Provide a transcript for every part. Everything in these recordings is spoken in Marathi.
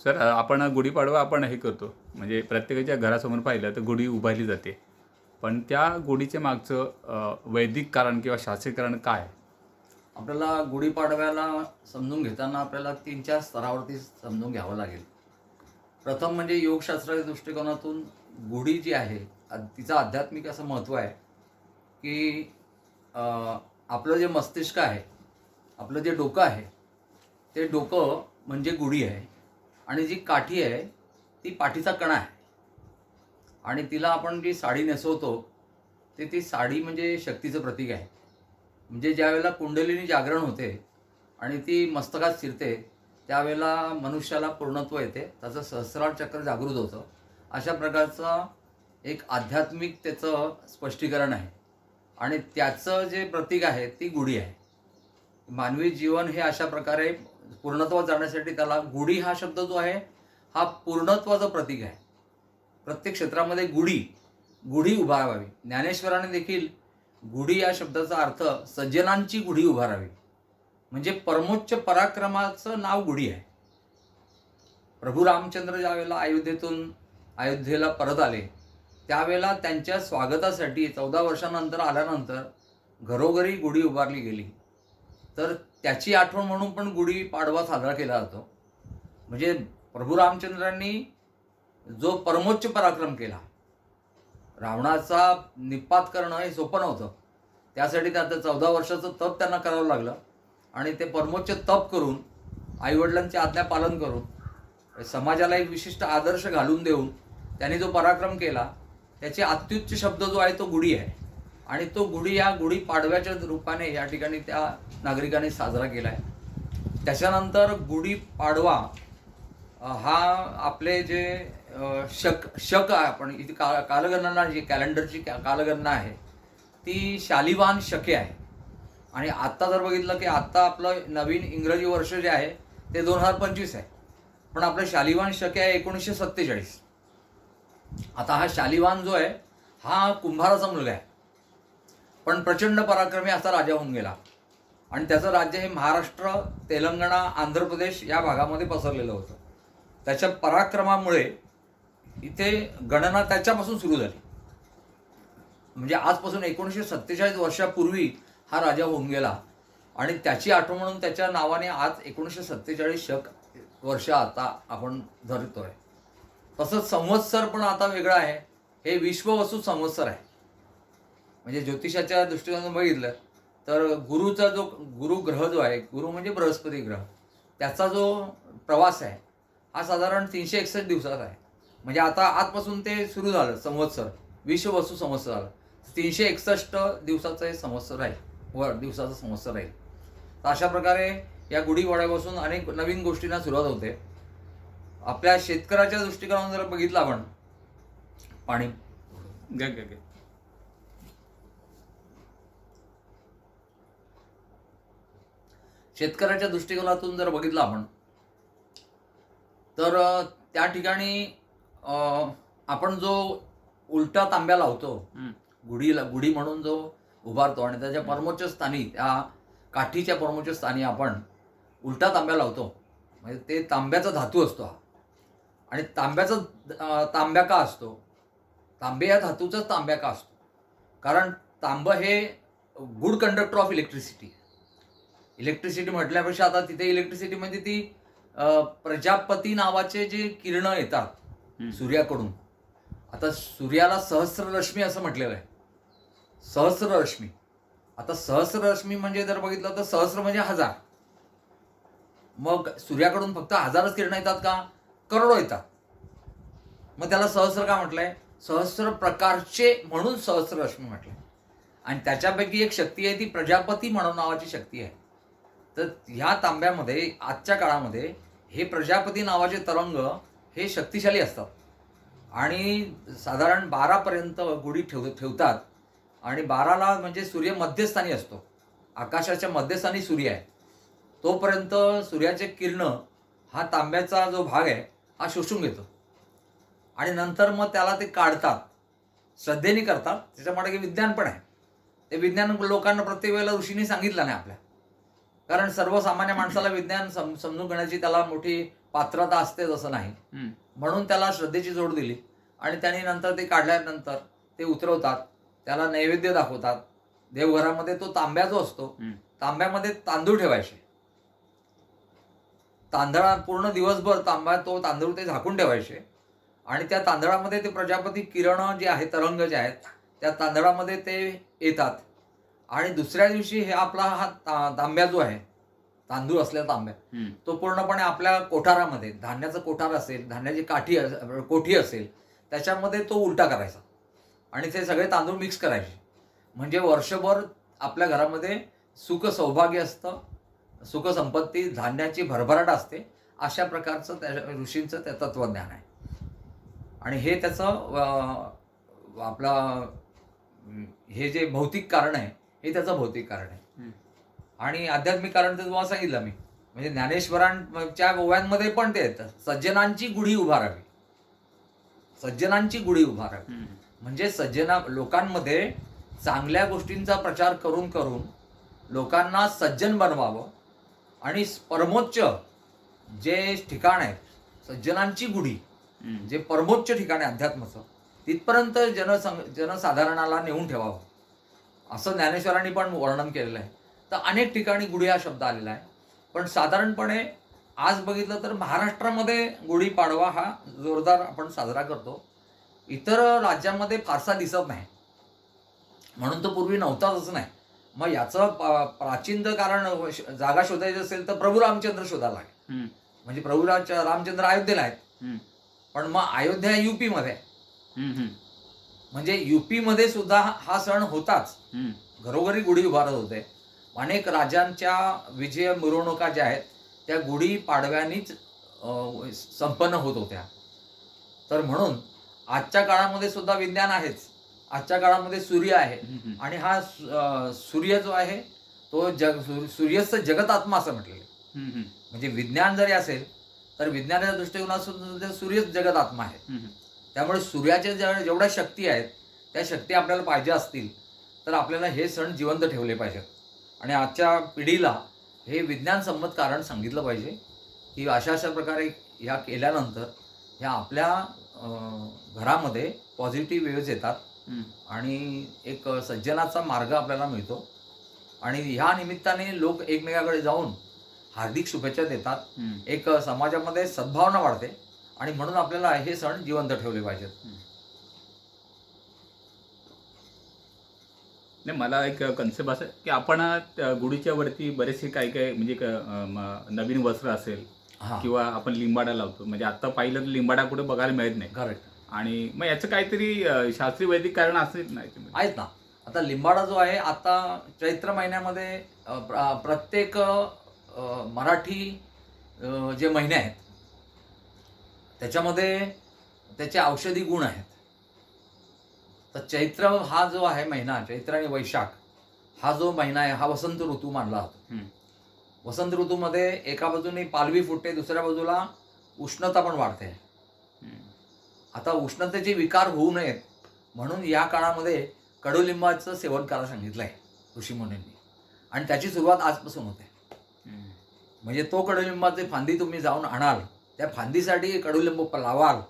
सर आपण गुढीपाडवा आपण हे करतो. म्हणजे प्रत्येकाच्या घरासमोर पाहिलं तर गुढी उभारली जाते. पण त्या गुढीच्या मागचं वैदिक कारण किंवा शास्त्रीय कारण काय आहे? आपल्याला गुढीपाडव्याला समजून घेताना आपल्याला तीन चार स्तरावरती समजून घ्यावं लागेल. प्रथम म्हणजे योगशास्त्राच्या दृष्टिकोनातून गुढी जी आहे आ- तिचं आध्यात्मिक असं महत्त्व आहे की आपलं जे मस्तिष्क आहे आपलं जे डोकं आहे ते डोकं म्हणजे गुढी आहे. आणि जी काठी आहे ती पाठीचा कणा आहे. आणि तिला आपण जी साडी नेसवतो ते ती साडी म्हणजे शक्तीचं प्रतीक आहे. म्हणजे ज्यावेळेला कुंडलिनी जागरण होते आणि ती मस्तकात शिरते त्यावेळेला मनुष्याला पूर्णत्व येते. त्याचं सहस्रार चक्र जागृत होतं. अशा प्रकारचं एक आध्यात्मिक त्याचं स्पष्टीकरण आहे. आणि त्याचं जे प्रतीक आहे ती गुढी आहे. मानवी जीवन हे अशा प्रकारे पूर्णत्वात जाण्यासाठी त्याला गुढी हा शब्द जो आहे हा पूर्णत्वाचं प्रतीक आहे. प्रत्येक क्षेत्रामध्ये गुढी गुढी उभारावी ज्ञानेश्वराने देखील गुढी या शब्दाचा अर्थ सज्जनांची गुढी उभारावी म्हणजे परमोच्च पराक्रमाचं नाव गुढी आहे. प्रभू रामचंद्र ज्यावेळेला अयोध्येतून अयोध्येला परत आले त्यावेळेला त्यांच्या स्वागतासाठी चौदा वर्षानंतर आल्यानंतर घरोघरी गुढी उभारली गेली. तर त्याची आठवण म्हणून पण गुढीपाडवा साजरा केला जातो. म्हणजे प्रभू रामचंद्रांनी जो परमोच्च पराक्रम केला रावणाचा निपात करणं हे सोपं नव्हतं. त्यासाठी त्या चौदा वर्षाचं तप त्यांना करावं लागलं आणि ते परमोच्च तप करून आईवडिलांची आज्ञा पालन करून समाजाला एक विशिष्ट आदर्श घालून देऊन त्यांनी जो पराक्रम केला त्याचे अत्युच्च शब्द जो आहे तो गुढी आहे. आणि तो गुढी या गुढी पाडव्याच्या रूपाने या ठिकाणी त्या नागरिकांनी साजरा केला आहे त्याच्यानंतर गुढी पाडवा हा आपले जे शक शक आहे आपण इथे का कालगणना जी कॅलेंडरची का- कालगणना आहे ती शालिवान शके आहे. आणि आत्ता जर बघितलं की आत्ता आपलं नवीन इंग्रजी वर्ष जे आहे ते दोन हजार पंचवीस आहे. पण आपलं शालिवान शके आहे एकोणीसशे सत्तेचाळीस. आता हा शालिवान जो आहे हा कुंभाराचा मुलगा आहे. पण प्रचंड पराक्रमी असा राजा होऊन गेला. आणि त्याचं राज्य हे महाराष्ट्र तेलंगणा आंध्र प्रदेश या भागामध्ये पसरलेलं होतं. त्याच्या पराक्रमामुळे इथे गणना त्याच्यापासून सुरू झाली. म्हणजे आजपासून एकोणीसशे सत्तेचाळीस वर्षापूर्वी हा राजा होऊन गेला. आणि त्याची आठवण म्हणून त्याच्या नावाने आज एकोणीसशे सत्तेचाळीस शक वर्ष आता आपण धरतोय. तसंच संवत्सर पण आता वेगळं आहे. हे विश्ववसू संवत्सर आहे. म्हणजे ज्योतिषाच्या दृष्टिकोनातून बघितलं तर गुरुचा जो गुरु ग्रह जो आहे गुरु म्हणजे बृहस्पती ग्रह. त्याचा जो प्रवास आहे हा साधारण तीनशे एकसष्ट दिवसाचा आहे. म्हणजे आता आजपासून ते सुरू झालं संवत्सर विश्ववस्तू संवत्सर झालं. तीनशे एकसष्ट दिवसाचं हे संवत्सर आहे व दिवसाचं संवत्सर आहे. तर अशा प्रकारे या गुढीवाड्यापासून अनेक नवीन गोष्टींना सुरुवात होते. आपल्या शेतकऱ्याच्या दृष्टिकोनातून जर बघितलं आपण पाणी. घ्या घ्या शेतकऱ्याच्या दृष्टिकोनातून जर बघितलं आपण तर त्या ठिकाणी आपण जो उलटा तांब्या लावतो. गुढीला गुढी म्हणून जो उभारतो आणि त्याच्या परमोच्च स्थानी त्या काठीच्या परमोच्च स्थानी आपण उलटा तांब्या लावतो. म्हणजे ते तांब्याचा धातू असतो हा. आणि तांब्याचा तांब्या का असतो? तांबे या धातूचाच तांब्या का असतो? कारण तांब हे good conductor of electricity. Electricity म्हटल्यापेक्षा आता तिथे इलेक्ट्रिसिटी म्हणजे ती प्रजापती नावाचे जे किरण येतात. सूर्याकडून. आता सूर्याला सहस्ररश्मी असं म्हटलेलं आहे. सहस्ररश्मी आता सहस्ररश्मी म्हणजे जर बघितलं तर सहस्र म्हणजे हजार. मग सूर्याकडून फक्त हजारच किरण येतात का? करोडो येतात. मग त्याला सहस्र का म्हटलंय? सहस्र प्रकारचे म्हणून सहस्ररश्मी म्हटलंय. आणि त्याच्यापैकी एक शक्ती आहे ती प्रजापती म्हणून नावाची शक्ती आहे. तर ह्या तांब्यामध्ये आजच्या काळामध्ये हे प्रजापती नावाचे तरंग हे शक्तिशाली असतात. आणि साधारण बारापर्यंत गुढी ठेव ठेवतात. आणि बाराला म्हणजे सूर्य मध्यस्थानी असतो. आकाशाच्या मध्यस्थानी सूर्य आहे. तोपर्यंत सूर्याचे किरण हा तांब्याचा जो भाग आहे हा शोषून घेतो. आणि नंतर मग त्याला ते काढतात. श्रद्धेने करतात. त्याच्यामागे विज्ञान पण आहे. ते विज्ञान लोकांना प्रत्येक वेळेला ऋषीने सांगितलं नाही आपल्या. कारण सर्वसामान्य माणसाला विज्ञान सम समजून घेण्याची त्याला मोठी पात्रता असते तसं नाही. म्हणून त्याला श्रद्धेची जोड दिली. आणि त्याने नंतर ते काढल्यानंतर ते उतरवतात. त्याला नैवेद्य दाखवतात. देवघरामध्ये तो तांब्या जो असतो. तांब्यामध्ये तांदूळ ठेवायचे. तांदळा पूर्ण दिवसभर तांब्या तो तांदूळ ते झाकून ठेवायचे. आणि त्या तांदळामध्ये ते प्रजापती किरण जे आहेत तरंग जे आहेत त्या तांदळामध्ये ते येतात. आणि दुसऱ्या दिवशी हे आपला हा तांब्या जो आहे तांदूळ असलेला तांब्या. तो पूर्णपणे आपल्या कोठारामध्ये धान्याचं कोठार असेल धान्याची काठी कोठी असेल त्याच्यामध्ये तो उलटा करायचा. आणि ते सगळे तांदूळ मिक्स करायचे. म्हणजे वर्षभर आपल्या घरामध्ये सुख सौभाग्य असतं सुख संपत्ती धान्याची भरभराट असते अशा प्रकारचं त्या ऋषींचं ते तत्वज्ञान आहे. आणि हे त्याचं आपला हे जे भौतिक कारण आहे हे त्याचं भौतिक कारण आहे. आणि आध्यात्मिक कारण तर तुम्हाला सांगितलं मी म्हणजे ज्ञानेश्वरांच्या गोव्यांमध्ये पण ते येतं सज्जनांची गुढी उभारावी सज्जनांची गुढी उभारावी. म्हणजे सज्जना लोकांमध्ये चांगल्या गोष्टींचा प्रचार करून करून लोकांना सज्जन बनवावं आणि परमोच्च जे ठिकाण आहे सज्जनांची गुढी. जे परमोच्च ठिकाण आहे अध्यात्माचं तिथपर्यंत जनसंग जनसाधारणाला नेऊन ठेवावं असं ज्ञानेश्वरांनी पण वर्णन केलेलं आहे तर अनेक ठिकाणी गुढी हा शब्द आलेला आहे पण साधारणपणे आज बघितलं तर महाराष्ट्रामध्ये गुढीपाडवा हा जोरदार आपण साजरा करतो इतर राज्यांमध्ये फारसा दिसत नाही म्हणून तो पूर्वी नव्हताच नाही मग याचं प्राचीन कारण जागा शोधायची असेल तर प्रभू रामचंद्र शोधायला आहे. म्हणजे प्रभू रामचंद्र अयोध्येला आहेत. पण मग अयोध्या युपी मध्ये आहे. हम्म. हम्म. म्हणजे युपी मध्ये सुद्धा हा सण होताच. घरोघरी गुढी उभारत होते अनेक राजांच्या विजय मिरवणुका ज्या आहेत त्या गुढी पाडव्यानीच संपन्न होत होत्या तर म्हणून आजच्या काळामध्ये सुद्धा विज्ञान आहेच आजच्या काळामध्ये सूर्य आहे. आणि हा सूर्य जो आहे तो जग सूर- सूर्यस्थ जगत आत्मा असं म्हटलेलं. म्हणजे विज्ञान जरी असेल तर विज्ञानाच्या दृष्टिकोनातून सूर्यच जगत आत्मा आहे. त्यामुळे सूर्याच्या ज्या जेवढ्या शक्ती आहेत त्या शक्ती आपल्याला पाहिजे असतील तर आपल्याला हे सण जिवंत ठेवले पाहिजेत आणि आजच्या पिढीला हे विज्ञानसम्मत कारण सांगितलं पाहिजे की अशा अशा प्रकारे ह्या केल्यानंतर ह्या आपल्या घरामध्ये पॉझिटिव्ह वेव्ज येतात. आणि एक सज्जनाचा मार्ग आपल्याला मिळतो आणि ह्या निमित्ताने लोक एकमेकाकडे जाऊन हार्दिक शुभेच्छा देतात. एक समाजामध्ये सद्भावना वाढते आणि म्हणून आपल्याला हे सण जिवंत ठेवले पाहिजेत. नाही मला एक कन्सेप्ट असं की आपण त्या गुढीच्या वरती बरेचसे काही काही म्हणजे नवीन वस्त्र असेल किंवा आपण लिंबाडा लावतो. म्हणजे आता पाहिलं तर लिंबाडा कुठे बघायला मिळत नाही. करेक्ट आणि मग याचं काहीतरी शास्त्रीय वैदिक कारण असेल नाही. आहेत ना. आता लिंबाडा जो आहे आता चैत्र महिन्यामध्ये प्रत्येक मराठी जे महिने आहेत त्याच्यामध्ये त्याचे औषधी गुण आहेत तर चैत्र हा जो आहे महिना चैत्र आणि वैशाख हा जो महिना आहे हा वसंत ऋतू मानला जातो. वसंत ऋतूमध्ये एका बाजूने पालवी फुटते दुसऱ्या बाजूला उष्णता पण वाढते. आता उष्णतेचे विकार होऊ नयेत म्हणून या काळामध्ये कडुलिंबाचं सेवन करायला सांगितलं आहे ऋषीमुनींनी आणि त्याची सुरुवात आजपासून होते. म्हणजे तो कडुलिंबाचे फांदी तुम्ही जाऊन आणाल त्या फांदीसाठी कडुलिंब लावाल.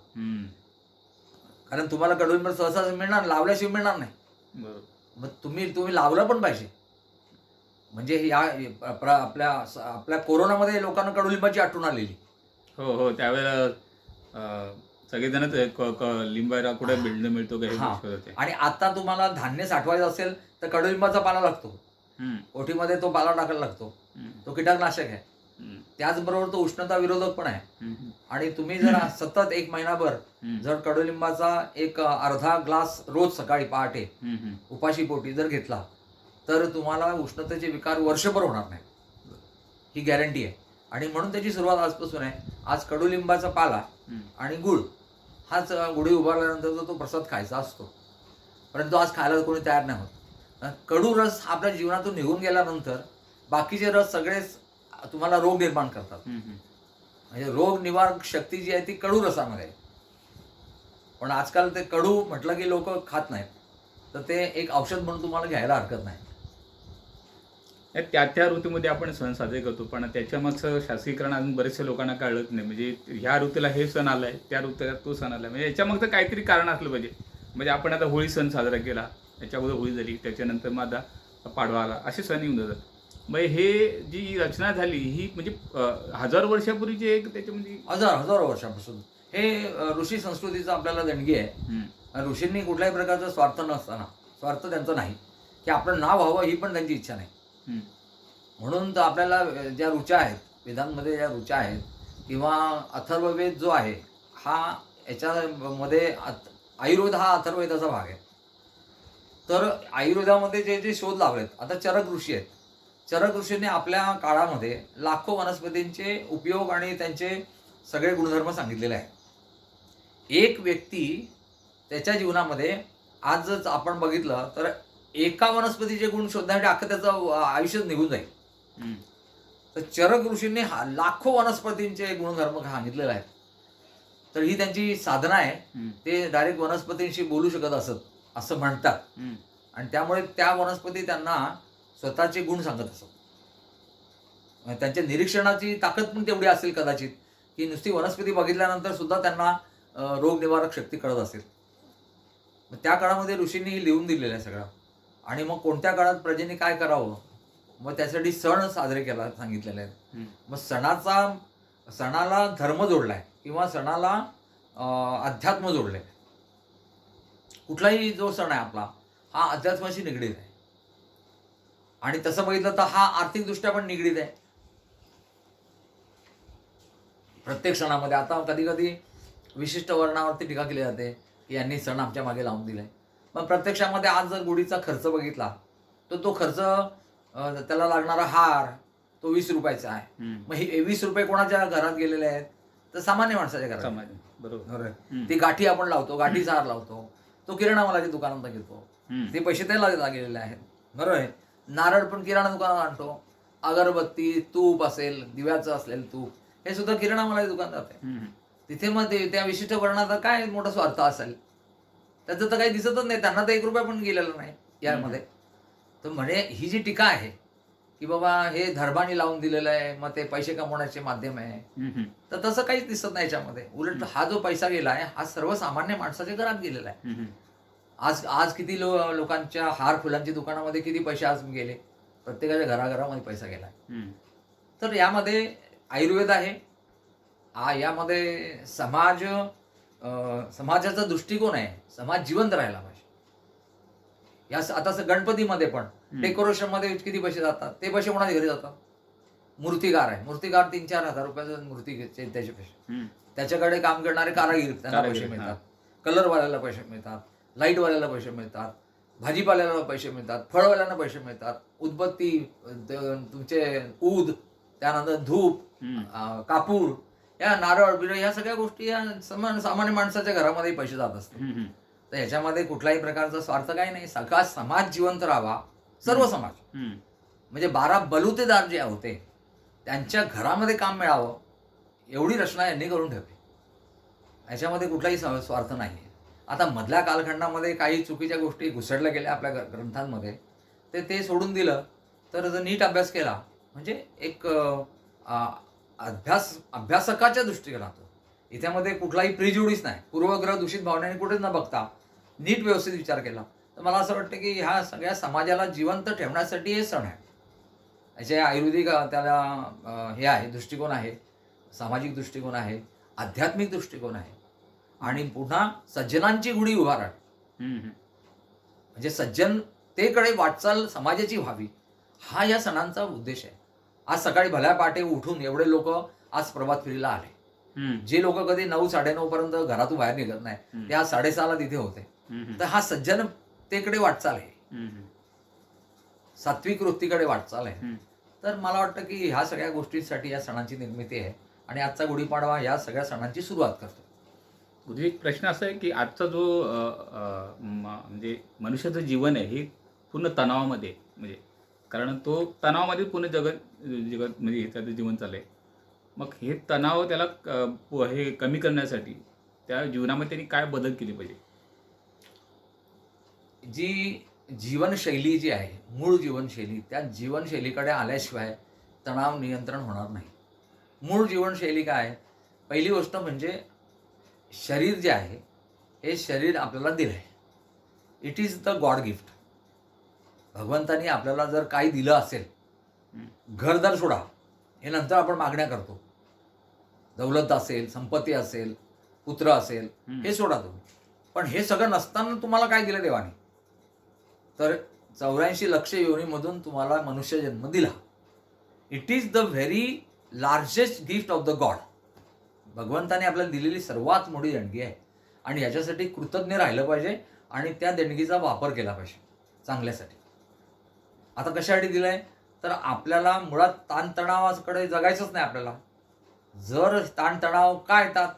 कारण तुम्हाला कडुलिंब सहसा मिळणार लावल्याशिवाय मिळणार नाही. मग तुम्ही तुम्ही लावलं पण पाहिजे म्हणजे या आपल्या आपल्या कोरोनामध्ये लोकांना कडुलिंबाची आठवण आलेली हो हो त्यावेळेला सगळेजणच लिंबायला कुठे बिल्ड मिळतो आणि आता तुम्हाला धान्य साठवायचं असेल तर कडुलिंबाचा पाला लागतो हम्म. कोठीमध्ये तो पाला टाकायला लागतो. तो कीटकनाशक आहे. त्याचबरोबर तो उष्णता विरोधक पण आहे. आणि तुम्ही जर सतत एक महिनाभर. जर कडुलिंबाचा एक अर्धा ग्लास रोज सकाळी पहाटे. उपाशी पोटी जर घेतला तर तुम्हाला उष्णतेचे विकार वर्षभर होणार नाही ही गॅरंटी आहे आणि म्हणून त्याची सुरुवात आजपासून आहे आज कडुलिंबाचा पाला. आणि गुळ हाच गुढी उभारल्यानंतर तो प्रसाद खायचा असतो परंतु आज खायला कोणी तयार नाही होत कडू रस आपल्या जीवनातून निघून गेल्यानंतर बाकीचे रस सगळेच तुम्हाला रोग निर्माण करतात. म्हणजे रोग निवारक शक्ती जी आहे ती कडू रसामध्ये पण आजकाल ते कडू म्हटलं की लोक खात नाहीत. तर ते एक औषध म्हणून तुम्हाला घ्यायला हरकत नाही. त्या त्या ऋतूमध्ये आपण सण साजरे करतो पण त्याच्या मागचं शास्त्रीकरण अजून बरेचशा लोकांना कळत नाही. म्हणजे ह्या ऋतूला हे सण आलाय त्या ऋतूला तो सण आलाय. म्हणजे याच्या मागचं काहीतरी कारण असलं पाहिजे. म्हणजे आपण आता होळी सण साजरा केला त्याच्या अगोदर होळी झाली त्याच्यानंतर मग आता पाडवा आला असे सण येऊन जातात. मग हे जी रचना झाली ही म्हणजे हजार वर्षापूर्वीची एक त्याच्यामध्ये हजार हजारो वर्षापासून. हे ऋषी संस्कृतीचं आपल्याला देणगी आहे. ऋषींनी कुठल्याही प्रकारचा स्वार्थ नसताना स्वार्थ त्यांचा नाही. की आपलं नाव व्हावं ही पण त्यांची इच्छा नाही. म्हणून तर आपल्याला ज्या ऋचा आहेत वेदांमध्ये ज्या ऋचा आहेत किंवा अथर्ववेद जो आहे हा याच्यामध्ये आयुर्वेद हा अथर्ववेदाचा भाग आहे. तर आयुर्वेदामध्ये जे जे शोध लावलेत आता चरक ऋषी आहेत. चरक ऋषींनी आपल्या काळामध्ये लाखो वनस्पतींचे उपयोग आणि त्यांचे सगळे गुणधर्म सांगितलेले आहेत. एक व्यक्ती त्याच्या जीवनामध्ये आज जर आपण बघितलं तर एका वनस्पतीचे गुण शोधण्यासाठी अख्खं त्याचं आयुष्यच निघून जाईल. तर चरक ऋषींनी हा लाखो वनस्पतींचे गुणधर्म सांगितलेले आहेत. तर ही त्यांची साधना आहे. ते डायरेक्ट वनस्पतींशी बोलू शकत असत असं म्हणतात. आणि त्यामुळे त्या वनस्पती त्यांना स्वतःचे गुण सांगत असत म्हणजे त्यांच्या निरीक्षणाची ताकद पण तेवढी असेल कदाचित की नुसती वनस्पती बघितल्यानंतर सुद्धा त्यांना रोगनिवारक शक्ती कळत असेल. मग त्या काळामध्ये ऋषींनी हे लिहून दिलेलं आहे सगळं. आणि मग कोणत्या काळात प्रजेने काय करावं? मग त्यासाठी सण साजरे केला सांगितलेले आहेत. मग सणाचा सणाला धर्म जोडलाय किंवा सणाला अध्यात्म जोडलंय. कुठलाही जो सण आहे आपला हा अध्यात्माशी निगडीत आहे. आणि तसं बघितलं तर हा आर्थिकदृष्ट्या पण निगडीत आहे. प्रत्येक सणामध्ये आता कधी कधी विशिष्ट वर्णावरती टीका केली जाते की यांनी सण आमच्या मागे लावून दिलाय. मग प्रत्यक्षामध्ये आज जर गुढीचा खर्च बघितला तर तो खर्च त्याला लागणारा हार तो वीस रुपयाचा आहे. मग हे वीस रुपये कोणाच्या घरात गेलेले आहेत? तर सामान्य माणसाच्या घरात. बरोबर. ती गाठी आपण लावतो गाठीचा हार लावतो तो किराणा मालाच्या दुकानात घेतो. ते पैसे त्याला गेलेले आहेत. बरोबर आहे. नारळ पण किराणा दुकानात आणतो. अगरबत्ती तूप असेल दिव्याचं असेल तूप हे सुद्धा किराणा मालाच्या दुकानात हम्म. तिथे मग ते त्या विशिष्ट वर्णाचा काय मोठा स्वार्थ असेल? त्याचं तर काही दिसतच नाही. त्यांना तर एक रुपया पण गेलेला नाही यामध्ये. तर म्हणजे ही जी टीका आहे की बाबा हे धर्माने लावून दिलेलं आहे मग ते पैसे कमवण्याचे माध्यम आहे. तर तसं काहीच दिसत नाही याच्यामध्ये. उलट हा जो पैसा गेला आहे हा सर्वसामान्य माणसाच्या घरात गेलेला आहे. आज आज किती लो लोकांच्या हार फुलांच्या दुकानामध्ये किती पैसे आज गेले? प्रत्येकाच्या घराघरामध्ये पैसा गेला. तर यामध्ये आयुर्वेद आहे. आ यामध्ये समाज समाजाचा दृष्टिकोन आहे. समाज जिवंत राहायला पाहिजे. या आता गणपतीमध्ये पण डेकोरेशनमध्ये किती पैसे जातात? ते पैसे कोणाच्या घरी जातात? मूर्तिकार आहे. मूर्तिकार तीन चार हजार रुपयाचं मूर्ती घेते त्याचे पैसे. त्याच्याकडे काम करणारे कारागीर त्यांना पैसे. मिळतात. कलरवाल्याला पैसे मिळतात. लाईटवाल्याला पैसे मिळतात भाजीपाल्याला पैसे मिळतात फळवाल्यांना पैसे मिळतात उदबत्ती तुमचे ऊद त्यानंतर धूप कापूर या नारळ बिरळ या सगळ्या गोष्टी या समान सामान्य माणसाच्या घरामध्ये पैसे जात असतात. तर ह्याच्यामध्ये कुठल्याही प्रकारचा स्वार्थ काही नाही. सगळा समाज जिवंत राहावा सर्व समाज. म्हणजे बारा बलुतेदार जे होते त्यांच्या घरामध्ये काम मिळावं एवढी रचना यांनी करून ठेवली. याच्यामध्ये कुठलाही स्वार्थ नाही आता मधल्या कालखंडामध्ये काही चुकीच्या गोष्टी घुसडल्या गेल्या आपल्या ग्रंथांमध्ये. ते ते सोडून दिलं तर जर नीट अभ्यास केला म्हणजे एक अभ्यास अभ्यासकाच्या दृष्टिकोनातून इथ्यामध्ये कुठलाही प्रिज्युडीस नाही. पूर्वग्रह दूषित भावनेने कुठेच न बघता नीट व्यवस्थित विचार केला. तर मला असं वाटतं की ह्या सगळ्या समाजाला जिवंत ठेवण्यासाठी हे सण आहे. याचे आयुर्वेदिक त्याला हे आहे दृष्टिकोन आहे सामाजिक दृष्टिकोन आहे आध्यात्मिक दृष्टिकोन आहे. आणि पुन्हा सज्जनांची गुढी उभारण. म्हणजे सज्जनतेकडे वाटचाल समाजाची व्हावी हा या सणांचा उद्देश आहे आज सकाळी भल्या पाटे उठून एवढे लोक आज प्रभात फेरीला आले. जे लोक कधी नऊ साडेनऊ पर्यंत घरातून बाहेर निघत नाही. ते आज साडेसहाला तिथे होते. तर हा सज्जनतेकडे वाटचाल आहे. सात्विक वृत्तीकडे वाटचाल आहे. तर मला वाटतं की ह्या सगळ्या गोष्टींसाठी या सणांची निर्मिती आहे आणि आजचा गुढीपाडवा या सगळ्या सणांची सुरुवात करतो गुरुजी एक प्रश्न असा आहे की आजचा जो म्हणजे मनुष्याचं जीवन आहे हे पूर्ण तणावामध्ये आहे. म्हणजे कारण तो तणावामध्ये पूर्ण जगत जगत म्हणजे हे त्याचं जीवन चाललंय. मग हे तणाव त्याला क- प- हे कमी करण्यासाठी त्या जीवनामध्ये त्यांनी काय बदल केले पाहिजे? जी जीवनशैली जी आहे मूळ जीवनशैली त्या जीवनशैलीकडे आल्याशिवाय तणाव नियंत्रण होणार नाही. मूळ जीवनशैली काय? आहे पहिली गोष्ट म्हणजे शरीर जे आहे हे शरीर आपल्याला दिलं आहे it is the God gift भगवंतानी आपल्याला जर काही दिलं असेल घरदार सोडा हे नंतर आपण मागण्या करतो. दौलत असेल संपत्ती असेल पुत्र असेल. हे सोडा तुम्ही. पण हे सगळं नसताना तुम्हाला काय दिलं देवाने? तर चौऱ्याऐंशी लक्ष योनीमधून तुम्हाला मनुष्य जन्म दिला. It is the very largest gift of the God भगवंताने आपल्याला दिलेली सर्वात मोठी देणगी आहे. आणि याच्यासाठी कृतज्ञ राहिलं पाहिजे आणि त्या देणगीचा वापर केला पाहिजे चांगल्यासाठी. आता कशासाठी दिलंय? तर आपल्याला मुळात ताणतणावाकडे जगायचंच नाही आपल्याला. जर ताणतणाव काय येतात?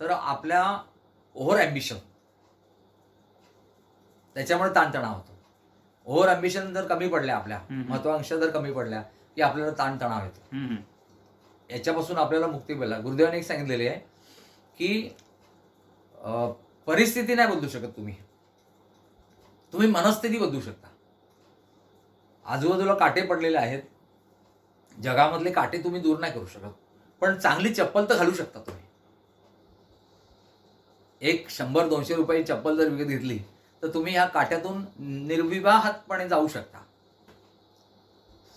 तर आपल्या ओव्हर ॲम्बिशन. त्याच्यामुळे ताणतणाव होतो. ओव्हर ॲम्बिशन जर कमी पडल्या आपल्या. महत्वाकांक्षा जर कमी पडल्या की आपल्याला ताणतणाव येतो. याच्यापासून आपल्याला मुक्ती मिळाला. गुरुदेवाने एक सांगितलेली आहे की परिस्थिती नाही बदलू शकत तुम्ही. तुम्ही मनस्थिती बदलू शकता. आजूबाजूला काटे पडलेले आहेत. जगामधले काटे तुम्ही दूर नाही करू शकत. पण चांगली चप्पल तर घालू शकता तुम्ही. एक शंभर दोनशे रुपयाची चप्पल जर विकत घेतली तर तुम्ही ह्या काट्यातून निर्विवाहतपणे जाऊ शकता.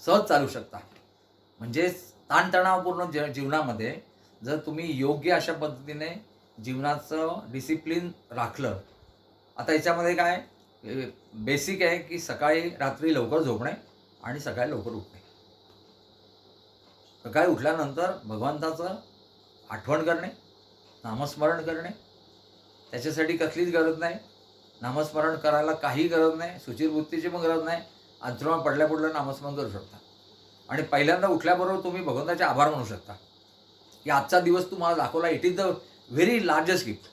सहज चालू शकता. म्हणजे ताणतणावपूर्ण जे जीवनामध्ये जर तुम्ही योग्य अशा पद्धतीने जीवनाचं डिसिप्लिन राखलं आता याच्यामध्ये काय बेसिक आहे की सकाळी रात्री लवकर झोपणे आणि सकाळी लवकर उठणे. सकाळी उठल्यानंतर भगवंताचं आठवण करणे नामस्मरण करणे. त्याच्यासाठी कसलीच गरज नाही. नामस्मरण करायला काही गरज नाही. सुचिरवृत्तीची पण गरज नाही. अंथरुणात पडल्या पडल्या नामस्मरण करू शकता. आणि पहिल्यांदा उठल्याबरोबर तुम्ही भगवंताचे आभार म्हणू शकता. की आजचा दिवस तुम्हाला दाखवला. It is the very largest gift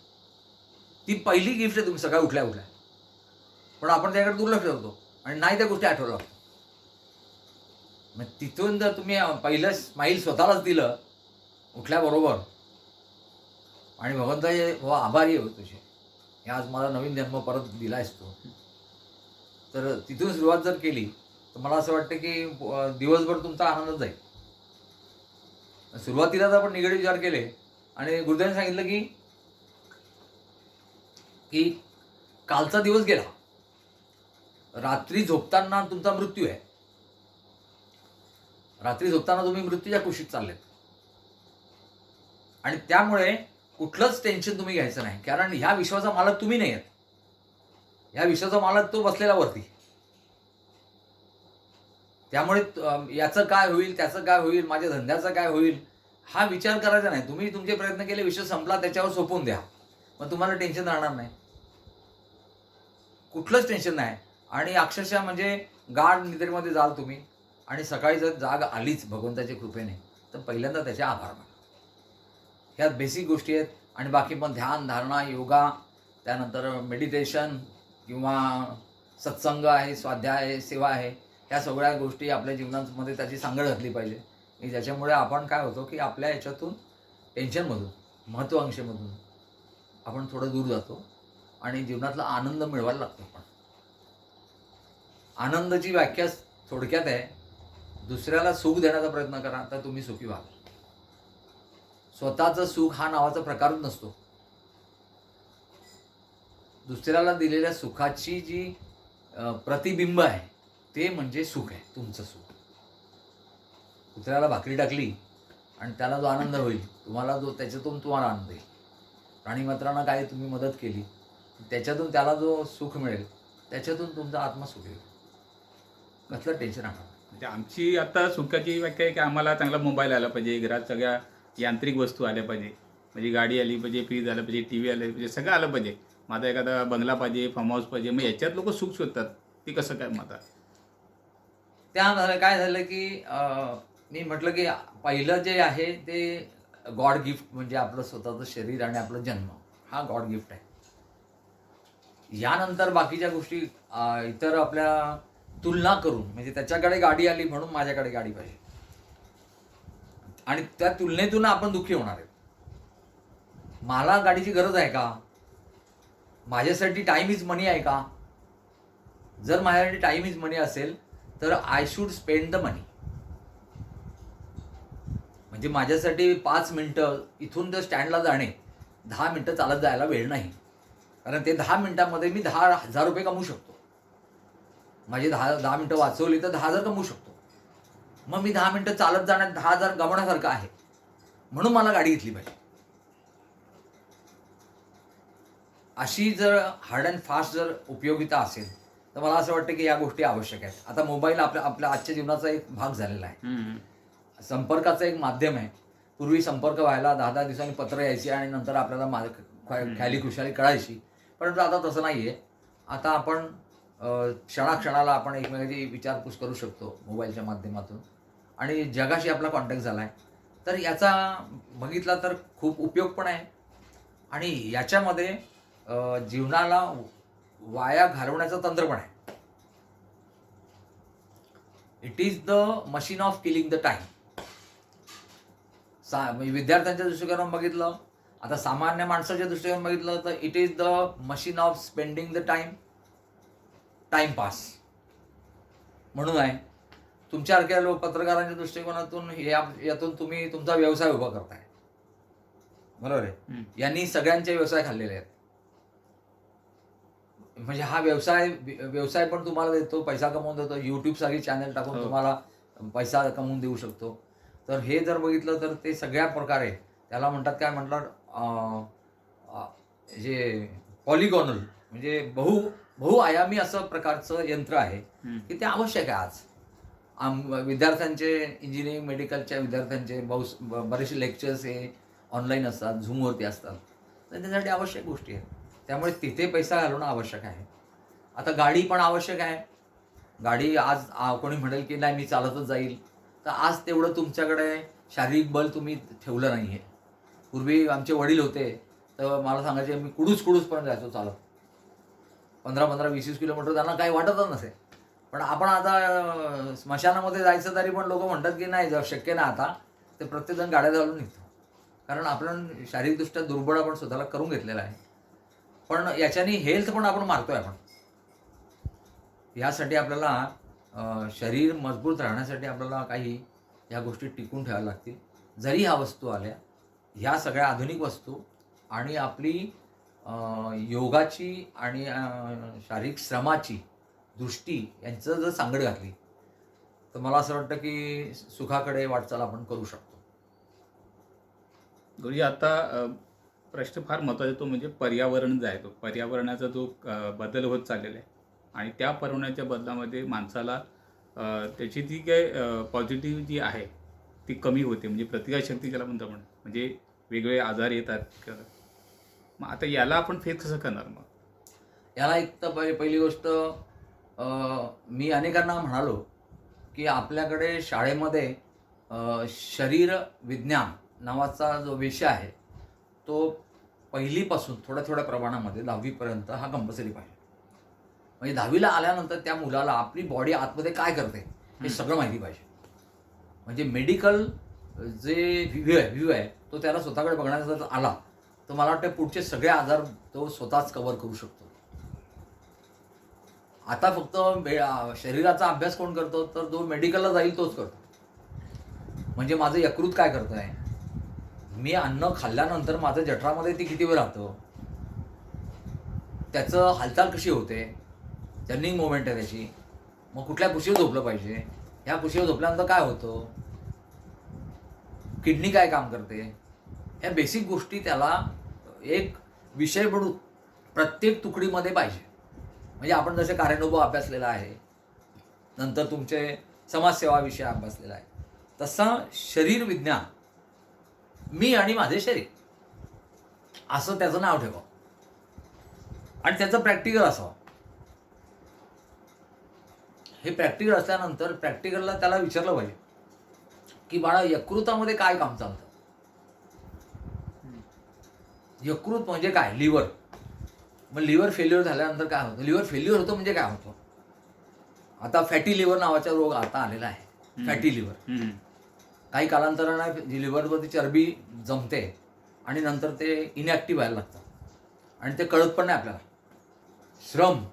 ती पहिली गिफ्ट आहे तुम्ही सकाळी उठल्या उठल्या. पण आपण त्याकडे दुर्लक्ष करतो. आणि नाही त्या गोष्टी आठवल्या. मग तिथून जर तुम्ही पहिलं स्माईल स्वतःलाच दिलं उठल्याबरोबर. आणि भगवंताचे हो आभारी आहे हो तुझे. हे आज मला नवीन जन्म परत दिला असतो तर तिथून सुरुवात जर केली तर मला असं वाटतं की दिवसभर तुमचा आनंदच जाईल. सुरुवातीला जर आपण निगडीत विचार केले आणि गुरुदेवाने सांगितलं की की कालचा दिवस गेला. रात्री झोपताना तुमचा मृत्यू आहे. रात्री झोपताना तुम्ही मृत्यूच्या कुशीत चाललेत. आणि त्यामुळे कुठलंच टेन्शन तुम्ही घ्यायचं नाही. कारण ह्या विश्वाचा मालक तुम्ही नाही आहेत ह्या विश्वाचा मालक तो बसलेला वरती. त्यामुळे याचं काय होईल त्याचं काय होईल माझ्या धंद्याचं काय होईल हा विचार करायचा नाही. तुम्ही तुमचे प्रयत्न केले विषय संपला त्याच्यावर सोपून द्या. मग तुम्हाला टेन्शन राहणार नाही. कुठलंच टेन्शन नाही. आणि अक्षरशः म्हणजे गाढ निद्रेमध्ये जाल तुम्ही. आणि सकाळी जर जाग आलीच भगवंताच्या कृपेने तर पहिल्यांदा त्याचे आभार माना. ह्या बेसिक गोष्टी आहेत. आणि बाकी पण ध्यान धारणा योगा त्यानंतर मेडिटेशन किंवा सत्संग आहे स्वाध्याय आहे सेवा आहे. ह्या सगळ्या गोष्टी आपल्या जीवनामध्ये त्याची सांगड घातली पाहिजे. की ज्याच्यामुळे आपण काय होतो की आपल्या याच्यातून टेन्शनमधून महत्त्वाकांक्षेमधून आपण थोडं दूर जातो आणि जीवनातला आनंद मिळवायला लागतो आपण. आनंदाची व्याख्या थोडक्यात आहे दुसऱ्याला सुख देण्याचा प्रयत्न करा तर तुम्ही सुखी व्हाल स्वतःचं सुख हा नावाचा प्रकारच नसतो. दुसऱ्याला दिलेल्या सुखाची जी प्रतिबिंब आहे ते म्हणजे सुख आहे तुमचं सुख. कुत्र्याला भाकरी टाकली आणि त्याला जो आनंद होईल तुम्हाला जो त्याच्यातून तुम्हाला आनंद येईल प्राणीमात्रांना काय तुम्ही मदत केली त्याच्यातून त्याला जो सुख मिळेल त्याच्यातून तुमचा आत्मा सुख येईल कसलं टेन्शन राहणार म्हणजे आमची आता सुखाची व्याख्या आहे की आम्हाला चांगला मोबाईल आला पाहिजे घरात सगळ्या यांत्रिक वस्तू आल्या पाहिजे. म्हणजे गाडी आली पाहिजे फ्रीज आलं पाहिजे टी व्ही आलं पाहिजे सगळं आलं पाहिजे. माझा एखादा बंगला पाहिजे फार्म हाऊस पाहिजे मग याच्यात लोक सुख शोधतात. ते कसं काय माता त्या काय झालं की मी म्हटलं की पहिलं जे आहे ते गॉड गिफ्ट म्हणजे आपलं स्वतःचं शरीर आणि आपलं जन्म हा गॉड गिफ्ट आहे. यानंतर बाकीच्या गोष्टी इतर आपल्या तुलना करून म्हणजे त्याच्याकडे गाडी आली म्हणून माझ्याकडे गाडी पाहिजे. आणि त्या तुलनेतून आपण दुःखी होणार आहे मला गाडीची गरज आहे का? माझ्यासाठी टाइम इज मनी आहे का? जर माझ्यासाठी टाइम इज मनी असेल तर I should spend the money म्हणजे माझ्यासाठी पाच मिनटं इथून तर स्टँडला जाणे दहा मिनटं चालत जायला वेळ नाही. कारण ते दहा मिनटामध्ये मी दहा हजार रुपये कमवू शकतो. माझे दहा दहा मिनटं वाचवली तर दहा हजार कमवू शकतो. मग मी दहा मिनटं चालत जाण्यात दहा हजार गमवण्यासारखं आहे. म्हणून मला गाडी घेतली पाहिजे. अशी जर हार्ड अँड फास्ट जर उपयोगिता असेल तर मला असं वाटतं की या गोष्टी आवश्यक आहेत. आता मोबाईल आपल्या आपल्या आजच्या जीवनाचा एक भाग झालेला आहे. संपर्काचं एक माध्यम आहे. पूर्वी संपर्क व्हायला दहा दहा दिवसांनी पत्र यायची आणि नंतर आपल्याला मा- ख्याली खुशाली कळायची. परंतु आता तसं नाही आहे आता आपण क्षणाक्षणाला आपण एकमेकांची विचारपूस करू शकतो मोबाईलच्या माध्यमातून. आणि जगाशी आपला कॉन्टॅक्ट झाला आहे तर याचा बघितला तर खूप उपयोग पण आहे. आणि याच्यामध्ये जीवनाला वाया घालवण्याचं तंत्र पण आहे. It is the machine of killing the time सा म्हणजे विद्यार्थ्यांच्या दृष्टिकोनातून बघितलं आता सामान्य माणसाच्या दृष्टिकोनातून बघितलं तर it is the machine of spending the time timepass म्हणून आहे तुमच्यासारख्या लोक पत्रकारांच्या दृष्टिकोनातून या यातून तुम्ही तुमचा व्यवसाय उभा करताय. बरोबर आहे. यांनी सगळ्यांचे व्यवसाय खाल्लेले आहेत. म्हणजे हा व्यवसाय व्यवसाय पण तुम्हाला देतो पैसा कमवून देतो. युट्यूब सारखी चॅनल टाकून हो. तुम्हाला पैसा कमवून देऊ शकतो. तर हे जर बघितलं तर ते सगळ्या प्रकारे त्याला म्हणतात काय म्हणतात जे पॉलिगॉनल म्हणजे बहु बहुआयामी असं प्रकारचं यंत्र आहे. की ते आवश्यक आहे आज. आम विद्यार्थ्यांचे इंजिनिअरिंग मेडिकलच्या विद्यार्थ्यांचे बहु बरेचसे लेक्चर्स हे ऑनलाईन असतात झूमवरती असतात. तर त्याच्यासाठी आवश्यक गोष्टी आहेत. त्यामुळे तिथे पैसा घालवणं आवश्यक आहे. आता गाडी पण आवश्यक आहे. गाडी आज कोणी म्हणेल की नाही मी चालतच जाईल. तर आज तेवढं तुमच्याकडे शारीरिक बल तुम्ही ठेवलं नाही आहे पूर्वी आमचे वडील होते. तर मला सांगायचे मी कुडूस कुडूस पण जायचो चालत. पंधरा पंधरा वीस वीस किलोमीटर त्यांना काही वाटतच नसे. पण आपण आता स्मशानामध्ये जायचं तरी पण लोक म्हणतात की नाही जर शक्य नाही आता ते प्रत्येकजण गाड्या घालून निघतो. कारण आपण शारीरिकदृष्ट्या दुर्बळ आपण स्वतःला करून घेतलेला आहे. पण याच्याने हेल्थ पण आपण मारतोय आपण. यासाठी आपल्याला शरीर मजबूत राहण्यासाठी आपल्याला काही ह्या गोष्टी टिकून ठेवाव्या लागतील. जरी ह्या वस्तू आल्या ह्या सगळ्या आधुनिक वस्तू आणि आपली योगाची आणि शारीरिक श्रमाची दृष्टी यांचं जर सांगड घातली तर मला असं वाटतं की सुखाकडे वाटचाल आपण करू शकतो. गुरुजी आता प्रश्न फार महत्त्वाचा तो म्हणजे पर्यावरण जो आहे तो पर्यावरणाचा जो बदल होत चाललेला आहे. आणि त्या पर्यावरणाच्या बदलामध्ये माणसाला त्याची ती काय पॉझिटिव्ह जी आहे ती कमी होते. म्हणजे प्रतिकारशक्ती ज्याला म्हणतो आपण. म्हणजे वेगवेगळे आजार येतात. मग आता याला आपण फेस कसं करणार मग? याला एक तर पहि- पहिली गोष्ट मी अनेकांना म्हणालो की आपल्याकडे शाळेमध्ये शरीर विज्ञान नावाचा जो विषय आहे तो पहिलीपासून थोड्या थोड्या प्रमाणामध्ये दहावीपर्यंत हा कंपल्सरी पाहिजे. म्हणजे दहावीला आल्यानंतर त्या मुलाला आपली बॉडी आतमध्ये काय करते हे. सगळं माहिती पाहिजे. म्हणजे मेडिकल जे व्ह्यू आहे व्ह्यू आहे तो त्याला स्वतःकडे बघण्याचा जर आला तर मला वाटतं पुढचे सगळे आजार तो स्वतःच कव्हर करू शकतो. आता फक्त शरीराचा अभ्यास कोण करतो तर जो मेडिकलला जाईल तोच करतो. म्हणजे माझं यकृत काय करत आहे मी अन्न खाल्ल्यानंतर माझं जठरामध्ये ती किती वेळ राहतं? त्याचं हालचाल कशी होते? टर्निंग मुवमेंट आहे त्याची. मग कुठल्या कुशीवर झोपलं पाहिजे? ह्या कुशीवर झोपल्यानंतर काय होतं? किडनी काय काम करते? ह्या बेसिक गोष्टी त्याला एक विषय म्हणून प्रत्येक तुकडीमध्ये पाहिजे. म्हणजे आपण जसे कार्यानुभव अभ्यासलेला आहे नंतर तुमचे समाजसेवा विषय अभ्यासलेला आहे तसा शरीर विज्ञान मी आणि माझे शरीर. असं त्याचं नाव ठेवा. आणि त्याचं प्रॅक्टिकल असावं. हे प्रॅक्टिकल असल्यानंतर प्रॅक्टिकलला त्याला विचारलं पाहिजे. की बाळा यकृतामध्ये काय काम चालतं? यकृत म्हणजे काय? लिव्हर. मग लिव्हर फेल्युअर झाल्यानंतर काय होतं? लिव्हर फेल्युअर होतं म्हणजे काय होतं? आता फॅटी लिव्हर नावाचा रोग आता आलेला आहे. Fatty liver. काही कालांतराने लिव्हरवरती चरबी जमते आणि नंतर ते इनॅक्टिव्ह व्हायला लागतं आणि ते कळत पण नाही आपल्याला. श्रम.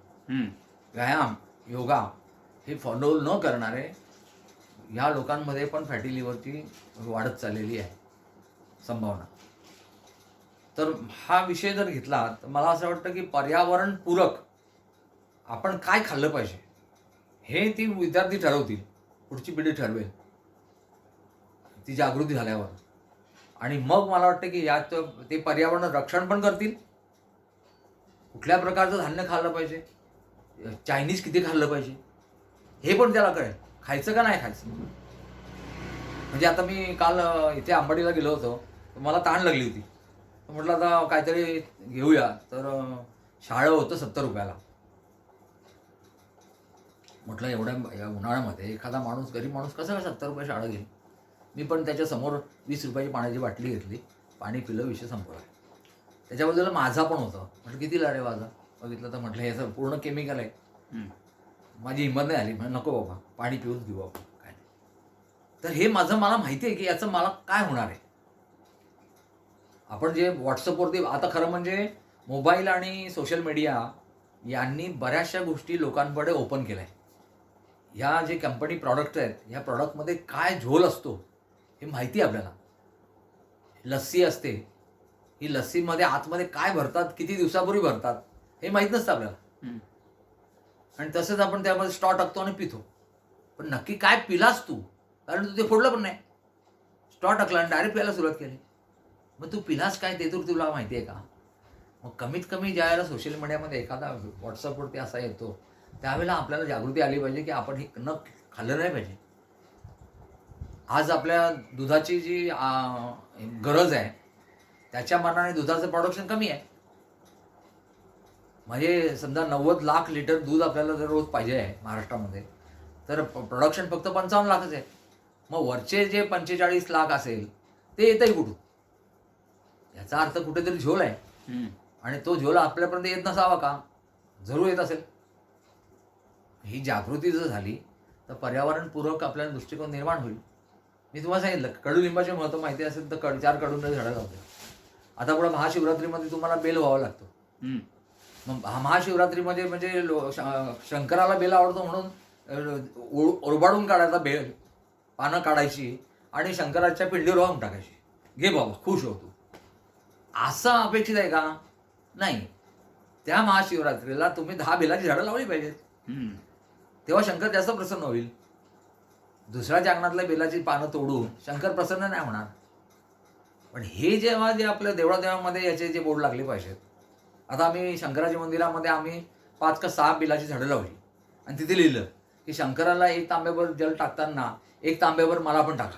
व्यायाम योगा हे फॉलो न करणारे ह्या लोकांमध्ये पण फॅटी लिव्हरची वाढत चाललेली आहे. संभावना. तर हा विषय जर घेतला तर मला असं वाटतं की पर्यावरणपूरक आपण काय खाल्लं पाहिजे हे ती विद्यार्थी ठरवतील पुढची पिढी ठरवेल. ती जागृती झाल्यावर. आणि मग मला वाटतं की यात ते पर्यावरण रक्षण पण करतील. कुठल्या प्रकारचं धान्य खाल्लं पाहिजे? चायनीज किती खाल्लं पाहिजे? हे पण त्याला कळेल. खायचं का नाही खायचं? म्हणजे आता मी काल इथे आंबाडीला गेलो होतो. मला ताण लागली होती. तर म्हटलं आता काहीतरी घेऊया. तर शाळं होतं सत्तर रुपयाला. म्हटलं एवढ्या या उन्हाळ्यामध्ये एखादा माणूस गरीब माणूस कसं काय सत्तर रुपये शाळा घेईल? मी पण त्याच्यासमोर वीस रुपयाची पाण्याची बाटली घेतली. पाणी पिलं विषय संपला. त्याच्या बाजूला माझा पण होता. म्हटलं कितीला रे माझा? बघितलं तर म्हटलं हे सर पूर्ण केमिकल आहे. माझी हिंमत नाही आली. म्हणजे नको बाबा पाणी पिऊन घेऊ आपण. काय नाही. तर हे माझं मला माहिती आहे की याचं मला काय होणार आहे. आपण जे व्हॉट्सअपवरती आता खरं म्हणजे मोबाईल आणि सोशल मीडिया यांनी बऱ्याचशा गोष्टी लोकांकडे ओपन केल्या आहे ह्या जे कंपनी प्रॉडक्ट आहेत ह्या प्रॉडक्टमध्ये काय झोल असतो हे माहिती आहे आपल्याला. लस्सी असते. ही लस्सीमध्ये आतमध्ये काय भरतात किती दिवसापूर्वी भरतात हे माहीत नसतं आपल्याला. आणि तसंच आपण त्यामध्ये स्टॉ टाकतो आणि पितो. पण नक्की काय पिलास तू? कारण तू ते फोडलं पण नाही. स्टॉ टाकला आणि डायरेक्ट प्यायला सुरुवात केली. मग तू पिलास काय ते तर तुला माहिती आहे का? मग कमीत कमी ज्या वेळेला सोशल मीडियामध्ये एखादा व्हॉट्सअपवरती असा येतो त्यावेळेला आपल्याला जागृती आली पाहिजे की आपण हे न खाल्लं नाही पाहिजे. आज आपल्या दुधाची जी गरज आहे त्याच्या मानाने दुधाचं प्रोडक्शन कमी आहे. म्हणजे समजा नव्वद लाख लिटर दूध आपल्याला जर रोज पाहिजे आहे महाराष्ट्रामध्ये तर प्रोडक्शन फक्त पंचावन्न लाखच आहे. मग वरचे जे पंचेचाळीस लाख असेल ते येतही कुठून? याचा अर्थ कुठेतरी झोल आहे. आणि तो झोल आपल्यापर्यंत येत नसावा का? जरूर येत असेल. ही जागृती जर झाली तर पर्यावरणपूरक आपल्याला दृष्टिकोन निर्माण होईल. मी तुम्हाला सांगितलं कडुलिंबाचे महत्त्व माहिती असेल तर कड चारकडून झाडं लावते आता पुढे महाशिवरात्रीमध्ये तुम्हाला बेल व्हावं लागतो. मग हा महाशिवरात्रीमध्ये म्हणजे शंकराला बेल आवडतो म्हणून ओरबाडून काढायचा बेल पानं काढायची आणि शंकराच्या पिंडीवर वाहून टाकायची. घे बाबा खुश हो तू. असं अपेक्षित आहे का? नाही. त्या महाशिवरात्रीला तुम्ही दहा बेलाची झाडं लावली पाहिजेत. तेव्हा शंकर जास्त प्रसन्न होईल. दुसऱ्याच्या अंगणातल्या बेलाची पानं तोडून शंकर प्रसन्न नाही होणार. पण हे जेव्हा जे आपल्या देवळादेवामध्ये याचे जे बोर्ड लागले पाहिजेत आता आम्ही शंकराच्या मंदिरामध्ये आम्ही पाच का सहा बेलाची झाडं लावली. आणि तिथे लिहिलं की शंकराला एक तांब्यावर जल टाकताना एक तांब्यावर मला पण टाका.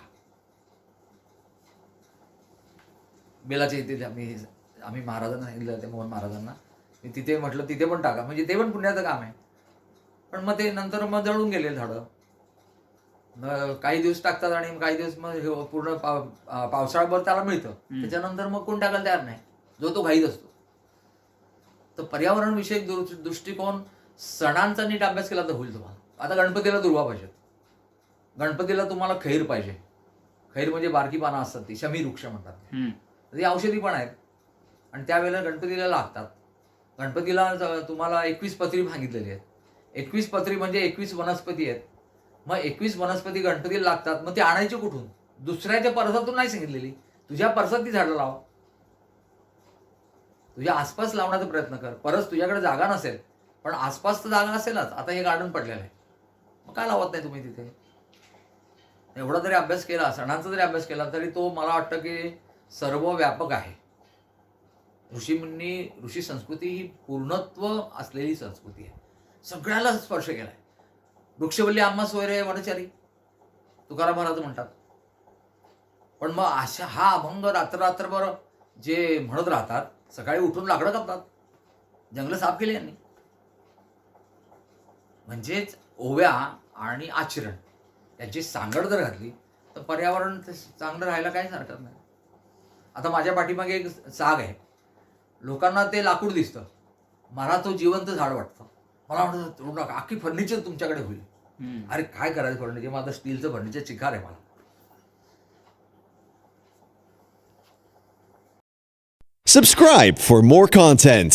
बेलाचे इथे आम्ही आम्ही महाराजांना सांगितलं ते मोहन महाराजांना. मी तिथे म्हटलं तिथे पण टाका. म्हणजे ते पण पुण्याचं काम आहे. पण मग ते नंतर मग जळून गेले झाडं. काही दिवस टाकतात आणि काही दिवस मग पूर्ण पाव अं, पावसाळ्याभर त्याला मिळतं. त्याच्यानंतर मग कोण टाकायला तयार नाही. जो तो घाईत असतो. तर पर्यावरण विषयक दृष्टिकोन सणांचा नीट अभ्यास केला तर होईल तुम्हाला. आता गणपतीला दुर्वा पाहिजेत गणपतीला तुम्हाला खैर पाहिजे. खैर म्हणजे बारकी पानं असतात ती. शमी वृक्ष म्हणतात. ती औषधी पण आहेत. आणि त्यावेळेला गणपतीला लागतात. गणपतीला तुम्हाला एकवीस पत्री सांगितलेली आहेत. एकवीस पत्री म्हणजे एकवीस वनस्पती आहेत. मग एकवीस वनस्पती गणपतीला लागतात मग ती आणायची कुठून? दुसऱ्याच्या परसातून नाही सांगितलेली. तुझ्या परसात ती झाडं लाव. तुझ्या आसपास लावण्याचा प्रयत्न कर. परत तुझ्याकडे जागा नसेल पण आसपास तर जागा असेलच आता हे गार्डन पडलेलं आहे. मग का लावत नाही तुम्ही तिथे? एवढा जरी अभ्यास केला सणांचा जरी अभ्यास केला तरी तो मला वाटतं की सर्व व्यापक आहे ऋषीमुनी ऋषी संस्कृती ही पूर्णत्व असलेली संस्कृती आहे. सगळ्याला स्पर्श केला आहे वृक्षवल्ली आम्हा सोयरे वडचारी तुकाराम महाराज म्हणतात. पण मग अशा हा अभंग रात्र रात्रभर जे म्हणत राहतात सकाळी उठून लाकडं कापतात जंगलं साफ केली यांनी. म्हणजेच ओव्या आणि आचरण याची सांगड जर घातली तर पर्यावरण चांगलं राहायला काहीच हरकत नाही. आता माझ्या पाठीमागे एक साग आहे. लोकांना ते लाकूड दिसतं. मला तो जिवंत झाड वाटतं. मला वाटतं तोडू नका अख्खी फर्निचर तुमच्याकडे होईल. अरे काय करायचं फर्निचर माझं स्टीलचं फर्निचर चिकार आहे मला Subscribe for more content.